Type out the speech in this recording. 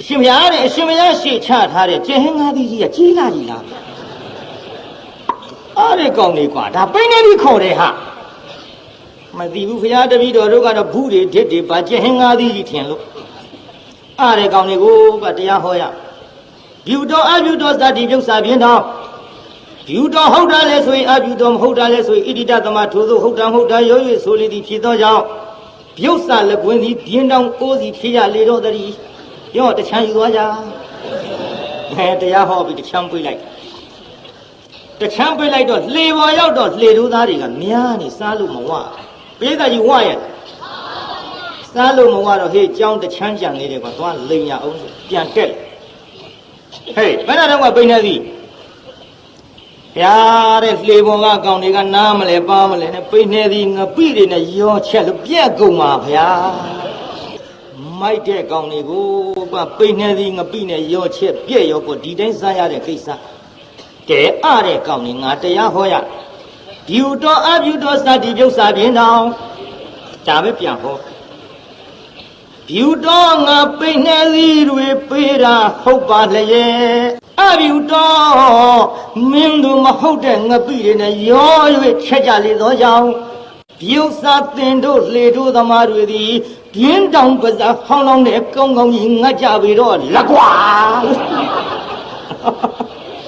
အရှင်ဘုရားတဲ့အရှင်ဘုရားရှေ့ချထားတဲ့ကျင်ဟင်းငါးသီးကြီးကကြီးလာကြီးလားအားရကောင်းနေကွာဒါပိနေပြီးခေါ်တယ်ဟာမသိဘူးဘုရားတပည့်တော်တို့ကတော့ဘူးတွေဓစ်တွေပါကျင်ဟင်းငါးသီးကြီးထင်လို့အားရကောင်းနေကိုကတရားဟောရဗျူတော်အဗျူတော်သတိပြုတ်စာပြင်းတော်ဗျူတော်ဟုတ်တာလဲဆိုရင်အဗျူတော်မဟုတ်တာလဲဆိုရင်ဣတိတသမထိုသို့ဟုတ်တာမဟုတ်တာရော၍ဆိုလေသည်ဖြစ်သောကြောင့်ပြုတ်စာလက်ကွင်းသည်ပြင်းတောင်ကိုးစီဖြစ်ရလေတော့တည်း ရောတချမ်းယူသွားကြအဲတရားဟောပြီးတချမ်းပြေးလိုက်တချမ်းပြေးလိုက်တော့လှေပေါ်ရောက်တော့လှေတို့သားတွေကများနေစားလို့မဝပေးကကြီးဝရဲ့စားလို့မဝတော့ဟေးကြောင်းတချမ်းကြံနေတယ်ကွာသွားလိန်ရအောင်ဆိုပြန်တက်ဟေးဘယ်နဲ့တော့ကပိနေသည်ဗျာတဲ့လှေပေါ်ကကောင်တွေကနားမလဲပါမလဲနဲ့ပိနေသည်ငပိတွေနဲ့ရောချက်လို့ပြက်ကုန်ပါဗျာ မိုက်တဲ့ကောင်တွေကိုကပိနေသည်ငပိနဲ့ရောချက်ပြက်ရောကိုဒီတိုင်းစားရတဲ့ကိစ္စကဲအတဲ့ကောင်တွေငါတရားဟောရဒီဥတော်အပြုတော်စတိပြုတ်စာပြင်းတော်ဒါပဲပြန်ဟောဖြူတော်ငါပိနေသည်တွေပေးတာဟုတ်ပါလျက်အဖြူတော်မင်းတို့မဟုတ်တဲ့ငပိတွေနဲ့ရော၍ချက်ကြလေသောကြောင့် ပြုတ်စာတင်တို့လေတို့သမားတွေသည်ပြင်းတောင်ပစားဟောင်းလောင်းတဲ့ကောင်းကောင်းကြီးငတ်ကြပြီတော့လက်ကွာ